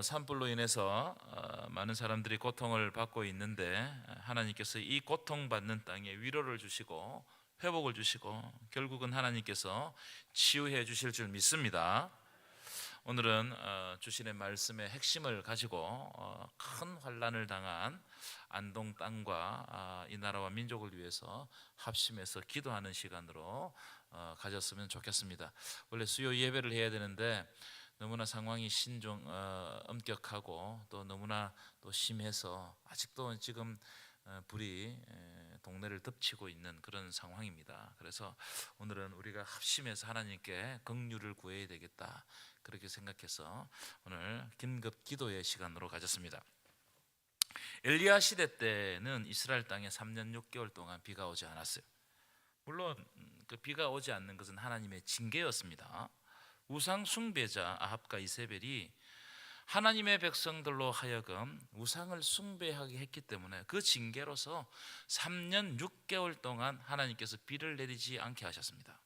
어, 산불로 인해서 어, 많은 사람들이 고통을 받고 있는데 하나님께서 이 고통받는 땅에 위로를 주시고 회복을 주시고 결국은 하나님께서 치유해 주실 줄 믿습니다. 오늘은 어, 주신의 말씀의 핵심을 가지고 어, 큰 환란을 당한 안동 땅과 아, 이 나라와 민족을 위해서 합심해서 기도하는 시간으로 어, 가졌으면 좋겠습니다. 원래 수요 예배를 해야 되는데 너무나 상황이 신종 어, 엄격하고 또 너무나 또 심해서 아직도 지금 어, 불이 에, 동네를 덮치고 있는 그런 상황입니다. 그래서 오늘은 우리가 합심해서 하나님께 긍휼을 구해야 되겠다 그렇게 생각해서 오늘 긴급 기도의 시간으로 가졌습니다. 엘리야 시대 때는 이스라엘 땅에 3년 6개월 동안 비가 오지 않았어요. 물론 음, 그 비가 오지 않는 것은 하나님의 징계였습니다. 우상 숭배자 아합과 이세벨이 하나님의 백성들로 하여금 우상을 숭배하게 했기 때문에 그 징계로서 3년 6개월 동안 하나님께서 비를 내리지 않게 하셨습니다.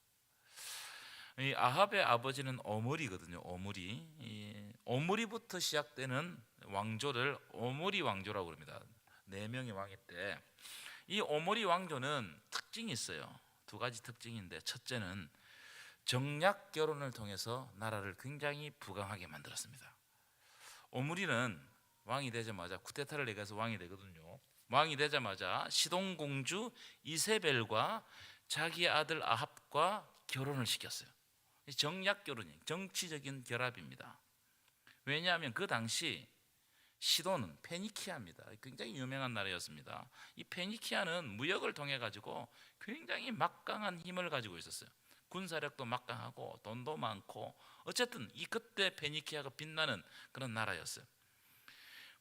이 아합의 아버지는 오므리거든요. 오므리. 이 오므리부터 시작되는 왕조를 오므리 왕조라고 합니다. 네 명의 왕이 때. 이 오므리 왕조는 특징이 있어요. 두 가지 특징인데 첫째는 정략 결혼을 통해서 나라를 굉장히 부강하게 만들었습니다. 오므리는 왕이 되자마자 쿠데타를 내가서 왕이 되거든요. 왕이 되자마자 시동 공주 이세벨과 자기 아들 아합과 결혼을 시켰어요. 이 정략 결혼이 정치적인 결합입니다. 왜냐하면 그 당시 시도는 페니키아입니다. 굉장히 유명한 나라였습니다. 이 페니키아는 무역을 통해 가지고 굉장히 막강한 힘을 가지고 있었어요. 군사력도 막강하고 돈도 많고 어쨌든 이 그때 페니키아가 빛나는 그런 나라였어요.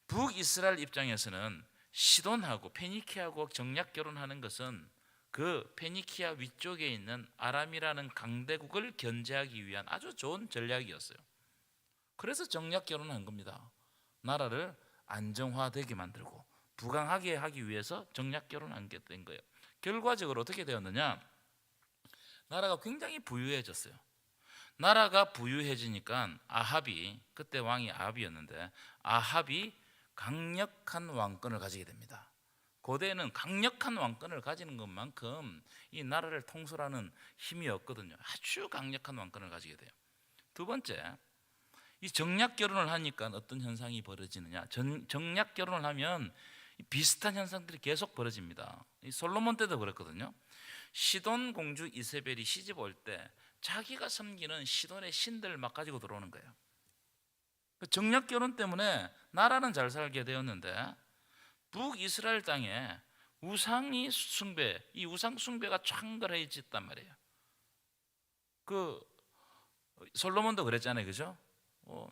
북이스라엘 입장에서는 시돈하고 페니키아하고 정략 결혼하는 것은 그 페니키아 위쪽에 있는 아람이라는 강대국을 견제하기 위한 아주 좋은 전략이었어요. 그래서 정략 결혼한 겁니다. 나라를 안정화되게 만들고 부강하게 하기 위해서 정략 결혼한 게 된 거예요. 결과적으로 어떻게 되었느냐? 나라가 굉장히 부유해졌어요. 나라가 부유해지니까 아합이 그때 왕이 아합이었는데 아합이 강력한 왕권을 가지게 됩니다. 고대에는 강력한 왕권을 가지는 것만큼 이 나라를 통솔하는 힘이 없거든요. 아주 강력한 왕권을 가지게 돼요. 두 번째, 이 정략 결혼을 하니까 어떤 현상이 벌어지느냐? 전, 정략 결혼을 하면 비슷한 현상들이 계속 벌어집니다. 이 솔로몬 때도 그랬거든요. 시돈 공주 이세벨이 시집 올 때 자기가 섬기는 시돈의 신들 막 가지고 들어오는 거예요. 그 정략 결혼 때문에 나라는 잘 살게 되었는데 북이스라엘 땅에 우상이 숭배, 이 우상 숭배가 창궐해졌단 말이에요. 그 솔로몬도 그랬잖아요, 그죠? 어,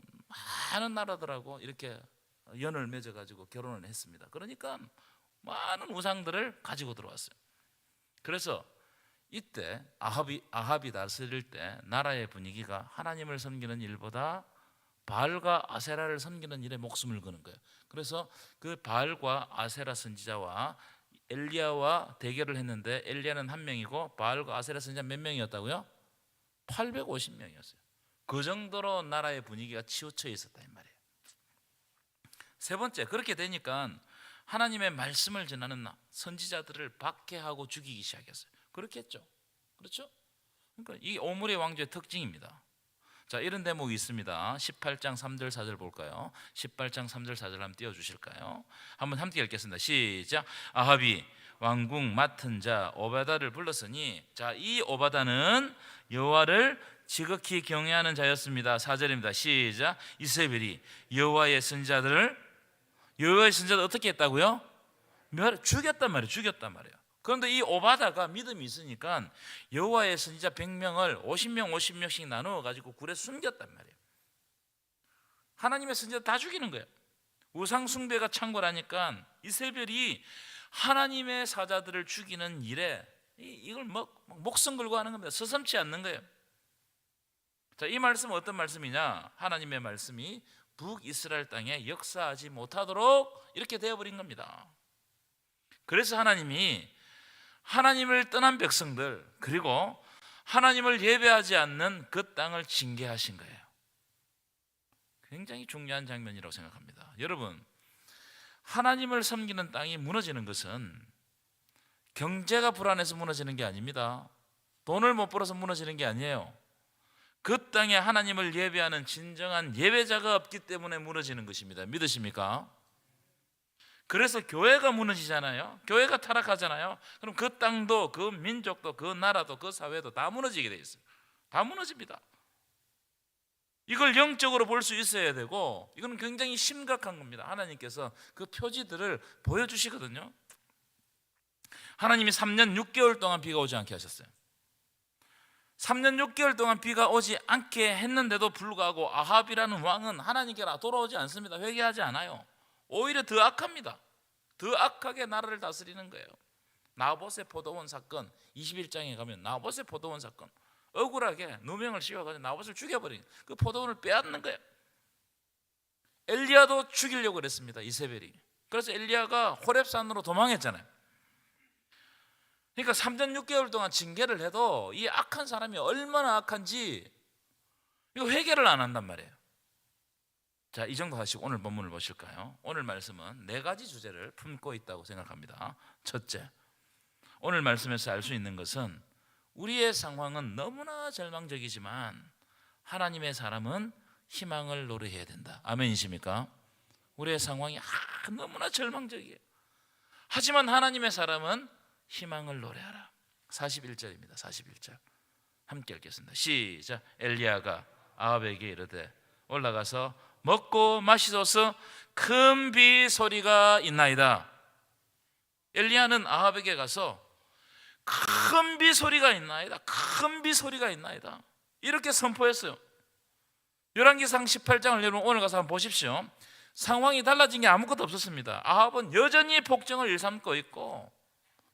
많은 나라들하고 이렇게 연을 맺어가지고 결혼을 했습니다. 그러니까 많은 우상들을 가지고 들어왔어요. 그래서 이때 아합이 아합이 다스릴 때 나라의 분위기가 하나님을 섬기는 일보다 바알과 아세라를 섬기는 일에 목숨을 거는 거예요. 그래서 그 바알과 아세라 선지자와 엘리야와 대결을 했는데 엘리야는 한 명이고 바알과 아세라 선지자 몇 명이었다고요? 850명이었어요. 그 정도로 나라의 분위기가 치우쳐 있었다 이 말이에요. 세 번째 그렇게 되니까 하나님의 말씀을 전하는 선지자들을 박해하고 죽이기 시작했어요. 그렇겠죠. 그렇죠? 그러니까 이 오물의 왕조의 특징입니다. 자, 이런 대목이 있습니다. 18장 3절 4절 볼까요? 18장 3절 4절 한번 띄워 주실까요? 한번 함께 읽겠습니다. 시작. 아합이 왕궁 맡은 자 오바다를 불렀으니 자, 이 오바다는 여호와를 지극히 경외하는 자였습니다. 4절입니다. 시작. 이세벨이 여호와의 선자들을 여호와의 선자들 어떻게 했다고요? 멸 죽였단 말이에요. 죽였단 말이에요. 그런데 이 오바다가 믿음이 있으니까 여호와의 선지자 100명을 50명 50명씩 나누어 가지고 굴에 숨겼단 말이에요. 하나님의 선지자 다 죽이는 거예요. 우상 숭배가 창궐하니까 이세벨이 하나님의 사자들을 죽이는 일에 이걸 목, 목숨 걸고 하는 겁니다. 서슴치 않는 거예요. 자, 이 말씀은 어떤 말씀이냐? 하나님의 말씀이 북이스라엘 땅에 역사하지 못하도록 이렇게 되어버린 겁니다. 그래서 하나님이 하나님을 떠난 백성들 그리고 하나님을 예배하지 않는 그 땅을 징계하신 거예요. 굉장히 중요한 장면이라고 생각합니다. 여러분, 하나님을 섬기는 땅이 무너지는 것은 경제가 불안해서 무너지는 게 아닙니다. 돈을 못 벌어서 무너지는 게 아니에요. 그 땅에 하나님을 예배하는 진정한 예배자가 없기 때문에 무너지는 것입니다. 믿으십니까? 그래서 교회가 무너지잖아요. 교회가 타락하잖아요. 그럼 그 땅도 그 민족도 그 나라도 그 사회도 다 무너지게 돼 있어요. 다 무너집니다. 이걸 영적으로 볼 수 있어야 되고 이건 굉장히 심각한 겁니다. 하나님께서 그 표지들을 보여주시거든요. 하나님이 3년 6개월 동안 비가 오지 않게 하셨어요. 3년 6개월 동안 비가 오지 않게 했는데도 불구하고 아합이라는 왕은 하나님께라 돌아오지 않습니다. 회개하지 않아요. 오히려 더 악합니다. 더 악하게 나라를 다스리는 거예요. 나봇의 포도원 사건 21장에 가면 나봇의 포도원 사건 억울하게 누명을 씌워가지고 나봇을 죽여버린 그 포도원을 빼앗는 거예요. 엘리야도 죽이려고 그랬습니다. 이세벨이. 그래서 엘리야가 호렙산으로 도망했잖아요. 그러니까 3년 6개월 동안 징계를 해도 이 악한 사람이 얼마나 악한지 이거 회개를 안 한단 말이에요. 자, 이 정도 하시고 오늘 본문을 보실까요? 오늘 말씀은 네 가지 주제를 품고 있다고 생각합니다. 첫째, 오늘 말씀에서 알 수 있는 것은 우리의 상황은 너무나 절망적이지만 하나님의 사람은 희망을 노래해야 된다. 아멘이십니까? 우리의 상황이 아, 너무나 절망적이에요. 하지만 하나님의 사람은 희망을 노래하라. 41절입니다. 41절. 함께 읽겠습니다. 시작. 엘리야가 아합에게 이르되 올라가서 먹고 마시소서 큰 비 소리가 있나이다. 엘리야는 아합에게 가서 큰 비 소리가 있나이다. 큰 비 소리가 있나이다. 이렇게 선포했어요. 열왕기상 18장을 여러분 오늘 가서 한번 보십시오. 상황이 달라진 게 아무것도 없었습니다. 아합은 여전히 복정을 일삼고 있고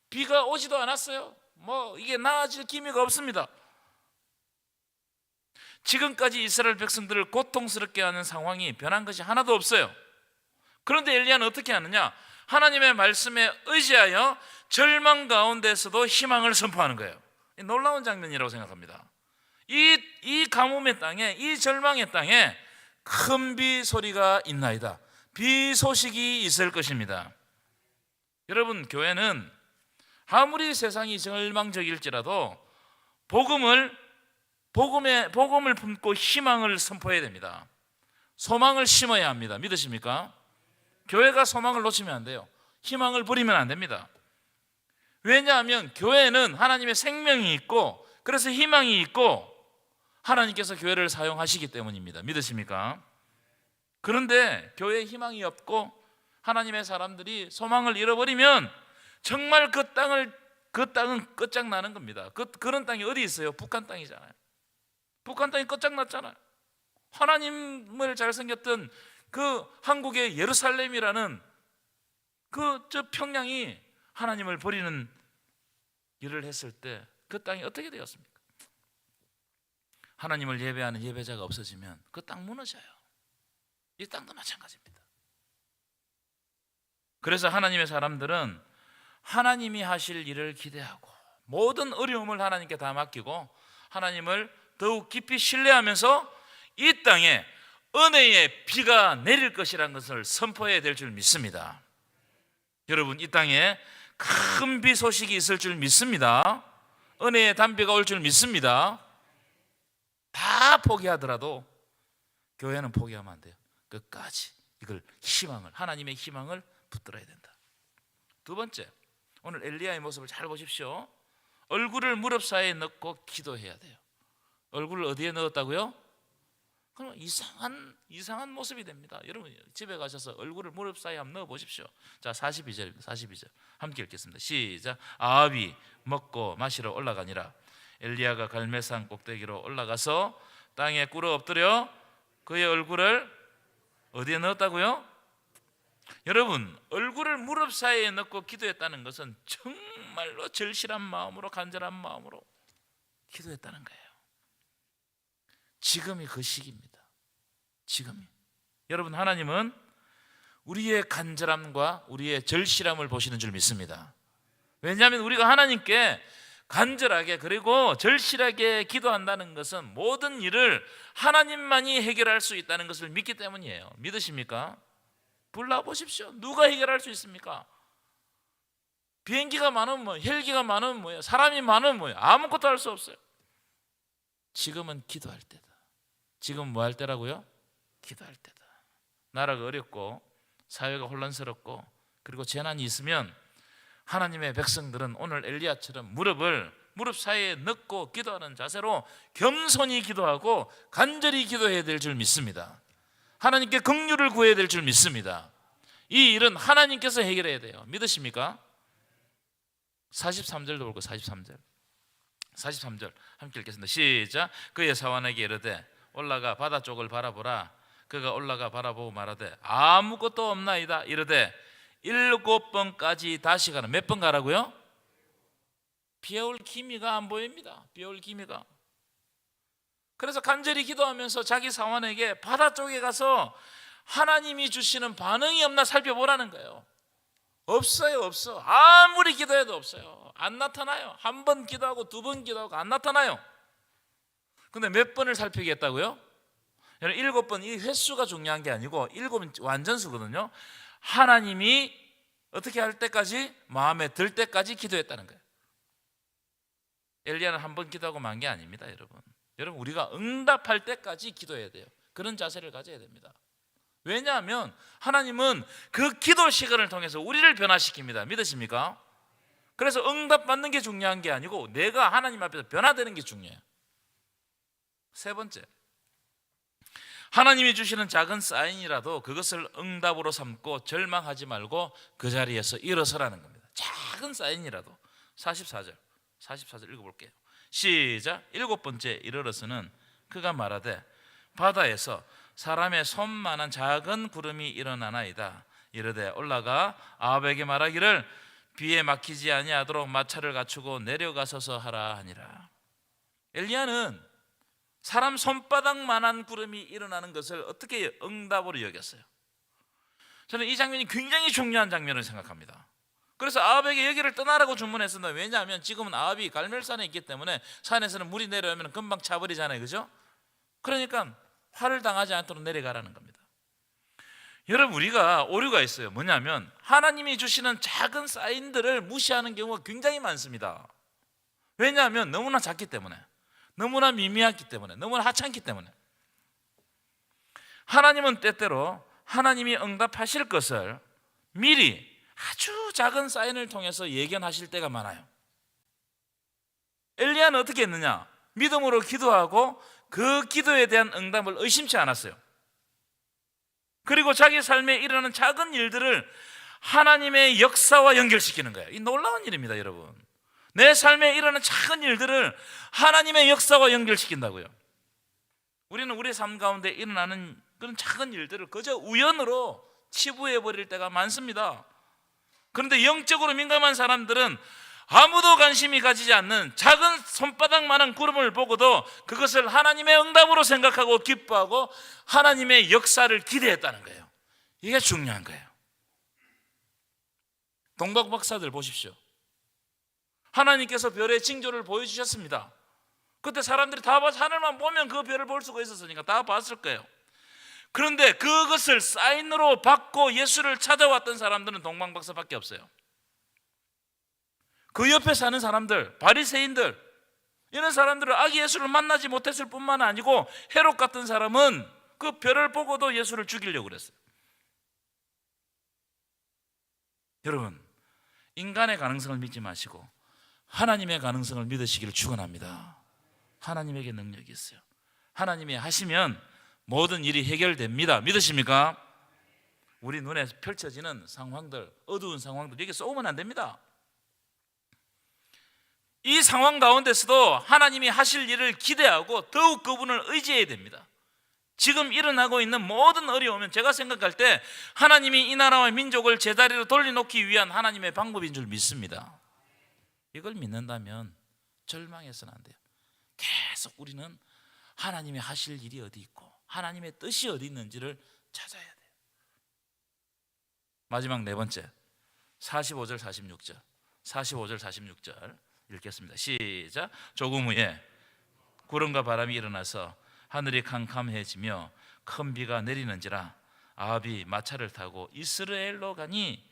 비가 오지도 않았어요. 뭐 이게 나아질 기미가 없습니다. 지금까지 이스라엘 백성들을 고통스럽게 하는 상황이 변한 것이 하나도 없어요. 그런데 엘리야는 어떻게 하느냐? 하나님의 말씀에 의지하여 절망 가운데서도 희망을 선포하는 거예요. 놀라운 장면이라고 생각합니다. 이, 이 가뭄의 땅에, 이 절망의 땅에 큰 비 소리가 있나이다. 비 소식이 있을 것입니다. 여러분, 교회는 아무리 세상이 절망적일지라도 복음을 복음의 복음을 품고 희망을 선포해야 됩니다. 소망을 심어야 합니다. 믿으십니까? 교회가 소망을 놓치면 안 돼요. 희망을 버리면 안 됩니다. 왜냐하면 교회는 하나님의 생명이 있고 그래서 희망이 있고 하나님께서 교회를 사용하시기 때문입니다. 믿으십니까? 그런데 교회에 희망이 없고 하나님의 사람들이 소망을 잃어버리면 정말 그 땅을 그 땅은 끝장나는 겁니다. 그, 그런 땅이 어디 있어요? 북한 땅이잖아요. 북한 땅이 끝장났잖아요. 하나님을 잘 생겼던 그 한국의 예루살렘이라는 그 저 평양이 하나님을 버리는 일을 했을 때 그 땅이 어떻게 되었습니까? 하나님을 예배하는 예배자가 없어지면 그 땅 무너져요. 이 땅도 마찬가지입니다. 그래서 하나님의 사람들은 하나님이 하실 일을 기대하고 모든 어려움을 하나님께 다 맡기고 하나님을 더욱 깊이 신뢰하면서 이 땅에 은혜의 비가 내릴 것이라는 것을 선포해야 될 줄 믿습니다. 여러분 이 땅에 큰 비 소식이 있을 줄 믿습니다. 은혜의 단비가 올 줄 믿습니다. 다 포기하더라도 교회는 포기하면 안 돼요. 끝까지 이걸 희망을 하나님의 희망을 붙들어야 된다. 두 번째 오늘 엘리야의 모습을 잘 보십시오. 얼굴을 무릎 사이에 넣고 기도해야 돼요. 얼굴을 어디에 넣었다고요? 그럼 이상한 이상한 모습이 됩니다. 여러분 집에 가셔서 얼굴을 무릎 사이에 한번 넣어 보십시오. 자, 42절입니다. 42절. 함께 읽겠습니다. 시작. 아합이 먹고 마시러 올라가니라. 엘리야가 갈매산 꼭대기로 올라가서 땅에 꿇어 엎드려 그의 얼굴을 어디에 넣었다고요? 여러분 얼굴을 무릎 사이에 넣고 기도했다는 것은 정말로 절실한 마음으로 간절한 마음으로 기도했다는 거예요. 지금이 그 시기입니다. 지금이. 여러분 하나님은 우리의 간절함과 우리의 절실함을 보시는 줄 믿습니다. 왜냐하면 우리가 하나님께 간절하게 그리고 절실하게 기도한다는 것은 모든 일을 하나님만이 해결할 수 있다는 것을 믿기 때문이에요. 믿으십니까? 불나 보십시오. 누가 해결할 수 있습니까? 비행기가 많으면 뭐, 헬기가 많으면 뭐예요? 사람이 많으면 뭐예요? 아무것도 할 수 없어요. 지금은 기도할 때다. 지금 뭐 할 때라고요? 기도할 때다. 나라가 어렵고 사회가 혼란스럽고 그리고 재난이 있으면 하나님의 백성들은 오늘 엘리야처럼 무릎을 무릎 사이에 넣고 기도하는 자세로 겸손히 기도하고 간절히 기도해야 될 줄 믿습니다. 하나님께 긍휼을 구해야 될 줄 믿습니다. 이 일은 하나님께서 해결해야 돼요. 믿으십니까? 43절도 볼고 43절. 43절 함께 읽겠습니다. 시작. 그의 사원에게 이르되 올라가 바다 쪽을 바라보라. 그가 올라가 바라보고 말하되 아무것도 없나이다. 이르되 일곱 번까지 다시 가라. 몇 번 가라고요? 비올 기미가 안 보입니다. 비올 기미가. 그래서 간절히 기도하면서 자기 사원에게 바다 쪽에 가서 하나님이 주시는 반응이 없나 살펴보라는 거예요. 없어요, 없어. 아무리 기도해도 없어요. 안 나타나요. 한 번 기도하고 두 번 기도하고 안 나타나요. 근데 몇 번을 살피겠다고요? 일곱 번 이 횟수가 중요한 게 아니고 일곱은 완전수거든요. 하나님이 어떻게 할 때까지 마음에 들 때까지 기도했다는 거예요. 엘리야는 한 번 기도하고 만 게 아닙니다, 여러분. 여러분 우리가 응답할 때까지 기도해야 돼요. 그런 자세를 가져야 됩니다. 왜냐하면 하나님은 그 기도 시간을 통해서 우리를 변화시킵니다. 믿으십니까? 그래서 응답 받는 게 중요한 게 아니고 내가 하나님 앞에서 변화되는 게 중요해요. 세 번째. 하나님이 주시는 작은 사인이라도 그것을 응답으로 삼고 절망하지 말고 그 자리에서 일어서라는 겁니다. 작은 사인이라도 44절 44절 읽어 볼게요. 시작 일곱 번째 이르러서는 그가 말하되 바다에서 사람의 손만한 작은 구름이 일어나나이다. 이르되 올라가 아합에게 말하기를 비에 막히지 아니하도록 마차를 갖추고 내려가서서 하라 하니라. 엘리야는 사람 손바닥만한 구름이 일어나는 것을 어떻게 응답으로 여겼어요? 저는 이 장면이 굉장히 중요한 장면을 생각합니다. 그래서 아합에게 여기를 떠나라고 주문했습니다. 왜냐하면 지금은 아합이 갈멜산에 있기 때문에 산에서는 물이 내려오면 금방 차버리잖아요. 그죠? 그러니까 화를 당하지 않도록 내려가라는 겁니다. 여러분 우리가 오류가 있어요. 뭐냐면 하나님이 주시는 작은 사인들을 무시하는 경우가 굉장히 많습니다. 왜냐하면 너무나 작기 때문에 너무나 미미하기 때문에 너무나 하찮기 때문에 하나님은 때때로 하나님이 응답하실 것을 미리 아주 작은 사인을 통해서 예견하실 때가 많아요. 엘리야는 어떻게 했느냐? 믿음으로 기도하고 그 기도에 대한 응답을 의심치 않았어요. 그리고 자기 삶에 일어나는 작은 일들을 하나님의 역사와 연결시키는 거예요. 이 놀라운 일입니다, 여러분. 내 삶에 일어나는 작은 일들을 하나님의 역사와 연결시킨다고요. 우리는 우리 삶 가운데 일어나는 그런 작은 일들을 그저 우연으로 치부해 버릴 때가 많습니다. 그런데 영적으로 민감한 사람들은 아무도 관심이 가지지 않는 작은 손바닥만한 구름을 보고도 그것을 하나님의 응답으로 생각하고 기뻐하고 하나님의 역사를 기대했다는 거예요. 이게 중요한 거예요. 동박 박사들 보십시오. 하나님께서 별의 징조를 보여주셨습니다. 그때 사람들이 다 봐서 하늘만 보면 그 별을 볼 수가 있었으니까 다 봤을 거예요. 그런데 그것을 사인으로 받고 예수를 찾아왔던 사람들은 동방 박사밖에 없어요. 그 옆에 사는 사람들, 바리새인들 이런 사람들은 아기 예수를 만나지 못했을 뿐만 아니고 헤롯 같은 사람은 그 별을 보고도 예수를 죽이려고 그랬어요. 여러분, 인간의 가능성을 믿지 마시고 하나님의 가능성을 믿으시기를 축원합니다. 하나님에게 능력이 있어요. 하나님이 하시면 모든 일이 해결됩니다. 믿으십니까? 우리 눈에 펼쳐지는 상황들, 어두운 상황들 여기 쏘면 안 됩니다. 이 상황 가운데서도 하나님이 하실 일을 기대하고 더욱 그분을 의지해야 됩니다. 지금 일어나고 있는 모든 어려움은 제가 생각할 때 하나님이 이 나라와 민족을 제자리로 돌려놓기 위한 하나님의 방법인 줄 믿습니다. 이걸 믿는다면 절망해서는 안 돼요. 계속 우리는 하나님이 하실 일이 어디 있고 하나님의 뜻이 어디 있는지를 찾아야 돼요. 마지막 네 번째 45절 46절 45절 46절 읽겠습니다. 시작. 조금 후에 구름과 바람이 일어나서 하늘이 캄캄해지며 큰 비가 내리는지라 아합이 마차를 타고 이스라엘로 가니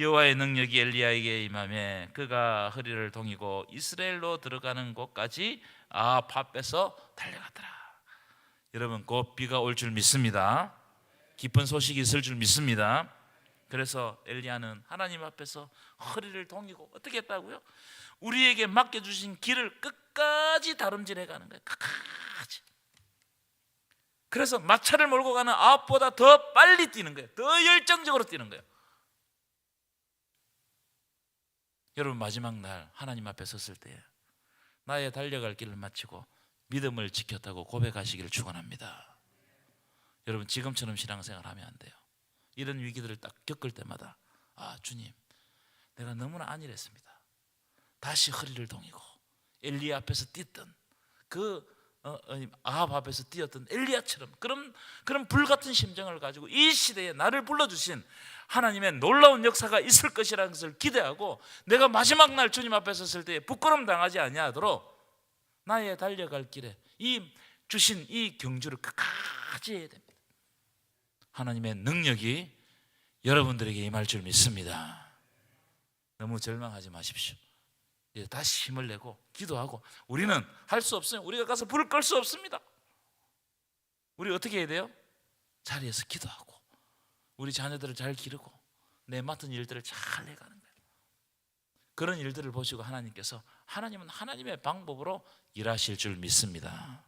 여호와의 능력이 엘리야에게 임함에 그가 허리를 동이고 이스라엘로 들어가는 곳까지 아합 앞에서 달려갔더라. 여러분 곧 비가 올 줄 믿습니다. 깊은 소식이 있을 줄 믿습니다. 그래서 엘리야는 하나님 앞에서 허리를 동이고 어떻게 했다고요? 우리에게 맡겨 주신 길을 끝까지 다름질해 가는 거예요. 끝까지. 그래서 마차를 몰고 가는 아합보다 더 빨리 뛰는 거예요. 더 열정적으로 뛰는 거예요. 여러분 마지막 날 하나님 앞에 섰을 때 나의 달려갈 길을 마치고 믿음을 지켰다고 고백하시기를 축원합니다. 여러분 지금처럼 신앙생활 하면 안 돼요. 이런 위기들을 딱 겪을 때마다 아 주님 내가 너무나 안일했습니다. 다시 허리를 동이고 엘리야 앞에서 뛰던 그 어, 어, 아합 앞에서 뛰었던 엘리야처럼 그런 그런 불같은 심정을 가지고 이 시대에 나를 불러주신 하나님의 놀라운 역사가 있을 것이라는 것을 기대하고 내가 마지막 날 주님 앞에 섰을 때 부끄럼 당하지 아니하도록 나의 달려갈 길에 이 주신 이 경주를 끝까지 해야 됩니다. 하나님의 능력이 여러분들에게 임할 줄 믿습니다. 너무 절망하지 마십시오. 이제 다시 힘을 내고 기도하고 우리는 할 수 없어요. 우리가 가서 불을 끌 수 없습니다. 우리 어떻게 해야 돼요? 자리에서 기도하고 우리 자녀들을 잘 기르고 내 맡은 일들을 잘 해가는 거예요. 그런 일들을 보시고 하나님께서 하나님은 하나님의 방법으로 일하실 줄 믿습니다.